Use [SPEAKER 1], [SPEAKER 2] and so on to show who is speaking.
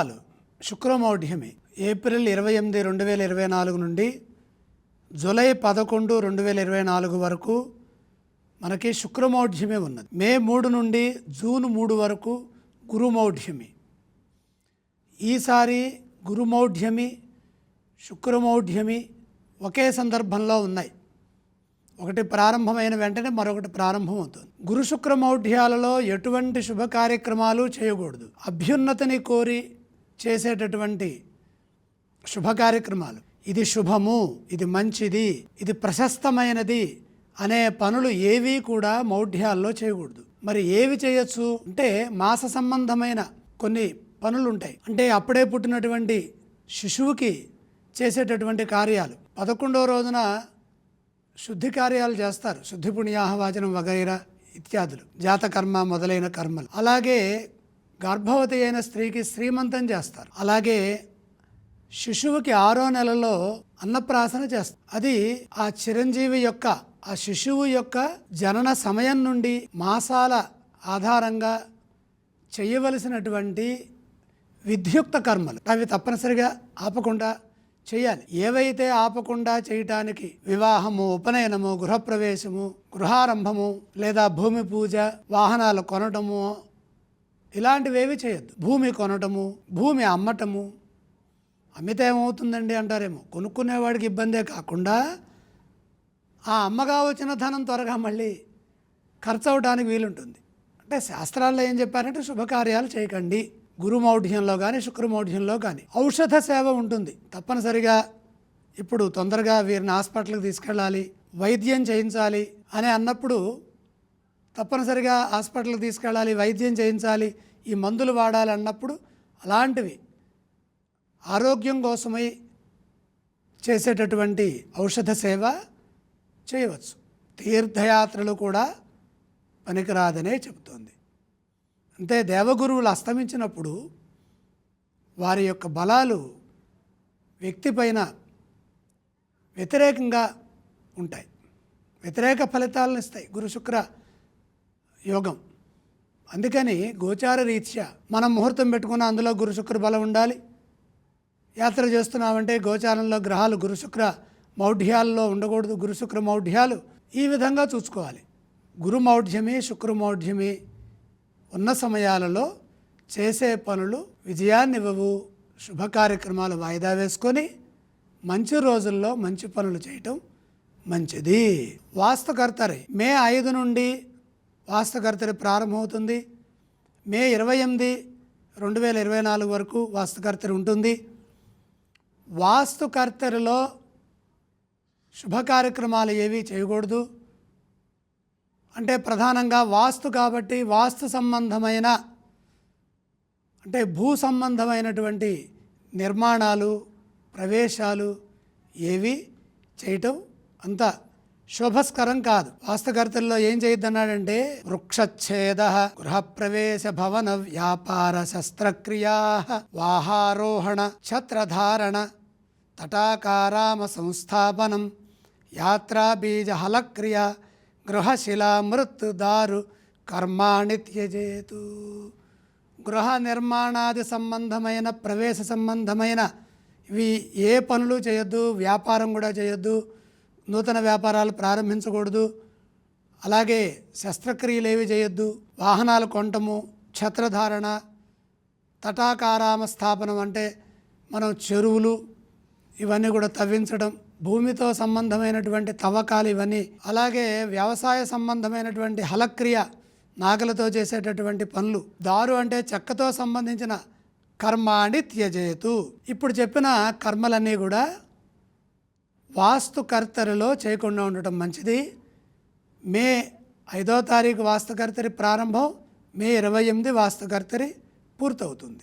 [SPEAKER 1] బలాలు శుక్రమౌఢ్యమి ఏప్రిల్ ఇరవై ఎనిమిది రెండు వేల ఇరవై నాలుగు నుండి జూలై పదకొండు రెండు వేల ఇరవై నాలుగు వరకు మనకి శుక్రమౌఢ్యమే ఉన్నది. మే మూడు నుండి జూన్ మూడు వరకు గురుమౌఢ్యమి ఈసారి గురుమౌఢ్యమి శుక్రమౌఢ్యమి ఒకే సందర్భంలో ఉన్నాయి. ఒకటి ప్రారంభమైన వెంటనే మరొకటి ప్రారంభమవుతుంది గురు శుక్రమౌఢ్యాలలో ఎటువంటి శుభ కార్యక్రమాలు చేయకూడదు. అభ్యున్నతిని కోరి చేసేటటువంటి శుభ కార్యక్రమాలు ఇది శుభము ఇది మంచిది ఇది ప్రశస్తమైనది అనే పనులు ఏవి కూడా మౌఢ్యాల్లో చేయకూడదు. మరి ఏవి చేయొచ్చు అంటే మాస సంబంధమైన కొన్ని పనులు ఉంటాయి అంటే అప్పుడే పుట్టినటువంటి శిశువుకి చేసేటటువంటి కార్యాలు. పదకొండవ రోజున శుద్ధి కార్యాలు చేస్తారు. శుద్ధి పుణ్యాహవాచనం వగైరా ఇత్యాదులు. జాతకర్మ మొదలైన కర్మలు. అలాగే గర్భవతి అయిన స్త్రీకి శ్రీమంతం చేస్తారు. అలాగే శిశువుకి ఆరో నెలలో అన్నప్రాసన చేస్తారు. అది ఆ చిరంజీవి యొక్క ఆ శిశువు యొక్క జనన సమయం నుండి మాసాల ఆధారంగా చేయవలసినటువంటి విధ్యుక్త కర్మలు. అవి తప్పనిసరిగా ఆపకుండా చేయాలి. ఏవైతే ఆపకుండా చేయటానికి వివాహము ఉపనయనము గృహప్రవేశము గృహారంభము లేదా భూమి పూజ వాహనాలు కొనటము ఇలాంటివేవి చేయొద్దు. భూమి కొనటము భూమి అమ్మటము. అమ్మితే ఏమవుతుందండి అంటారేమో. కొనుక్కునేవాడికి ఇబ్బందే కాకుండా ఆ అమ్మగా వచ్చిన ధనం త్వరగా మళ్ళీ ఖర్చు అవడానికి వీలుంటుంది. అంటే శాస్త్రాల్లో ఏం చెప్పారంటే శుభకార్యాలు చేయకండి. గురుమౌఢ్యంలో కానీ శుక్రమౌఢ్యంలో కానీ ఔషధ సేవ ఉంటుంది. తప్పనిసరిగా ఇప్పుడు తొందరగా వీరిని హాస్పిటల్కి తీసుకెళ్ళాలి. వైద్యం చేయించాలి అని అన్నప్పుడు తప్పనిసరిగా హాస్పిటల్కి తీసుకెళ్ళాలి వైద్యం చేయించాలి ఈ మందులు వాడాలి అన్నప్పుడు అలాంటివి ఆరోగ్యం కోసమై చేసేటటువంటి ఔషధ సేవ చేయవచ్చు. తీర్థయాత్రలు కూడా పనికిరాదనే చెబుతోంది. అంతే దేవగురువులు అస్తమించినప్పుడు వారి యొక్క బలాలు వ్యక్తిపైన వ్యతిరేకంగా ఉంటాయి. వ్యతిరేక ఫలితాలను ఇస్తాయి. గురు శుక్ర యోగం. అందుకని గోచార రీత్యా మనం ముహూర్తం పెట్టుకున్న అందులో గురు శుక్ర బలం ఉండాలి. యాత్ర చేస్తున్నామంటే గోచారంలో గ్రహాలు గురు శుక్ర మౌఢ్యాల్లో ఉండకూడదు. గురు శుక్ర మౌఢ్యాలు ఈ విధంగా చూసుకోవాలి. గురు మౌఢ్యమి శుక్ర మౌఢ్యమి. ఉన్న సమయాలలో చేసే పనులు విజయాన్ని ఇవ్వవు శుభ కార్యక్రమాలు వాయిదా వేసుకొని మంచి రోజుల్లో మంచి పనులు చేయటం మంచిది. వాస్తుకర్తరి మే ఐదు నుండి వాస్తుకర్తరి ప్రారంభమవుతుంది. మే ఇరవై ఎనిమిది రెండు వేల ఇరవై నాలుగు వరకు వాస్తుకర్తలు ఉంటుంది. వాస్తుకర్తరిలో శుభ కార్యక్రమాలు ఏవి చేయకూడదు. అంటే ప్రధానంగా వాస్తు కాబట్టి వాస్తు సంబంధమైన అంటే భూ సంబంధమైనటువంటి నిర్మాణాలు ప్రవేశాలు ఏవి చేయటం అంత శుభస్కరం కాదు. వాస్తుకర్తల్లో ఏం చేయొద్దన్నాడంటే వృక్షఛేద గృహప్రవేశ భవన వ్యాపార శస్త్రక్రియా వాహారోహణ ఛత్రధారణ తటాకారామ సంస్థాపనం యాత్రాబీజ హలక్రియ గృహశిలా మృత్యుదారు కర్మాణి త్యజేతు. గృహ నిర్మాణాది సంబంధమైన ప్రవేశ సంబంధమైన ఇవి ఏ పనులు చేయొద్దు వ్యాపారం కూడా చేయొద్దు నూతన వ్యాపారాలు ప్రారంభించకూడదు. అలాగే శస్త్రక్రియలు ఏవి చేయొద్దు. వాహనాలు కొనటము ఛత్రధారణ తటాకారామ స్థాపనం అంటే మనం చెరువులు ఇవన్నీ కూడా తవ్వించడం భూమితో సంబంధమైనటువంటి తవ్వకాలు ఇవన్నీ అలాగే వ్యవసాయ సంబంధమైనటువంటి హలక్రియ నాగలతో చేసేటటువంటి పనులు. దారు అంటే చెక్కతో సంబంధించిన కర్మాణి త్యజేతు. ఇప్పుడు చెప్పిన కర్మలన్నీ కూడా వాస్తుకర్తరిలో చేయకుండా ఉండటం మంచిది. మే ఐదో తారీఖు వాస్తుకర్తరి ప్రారంభం మే ఇరవై ఎనిమిది వాస్తుకర్తరి పూర్తవుతుంది.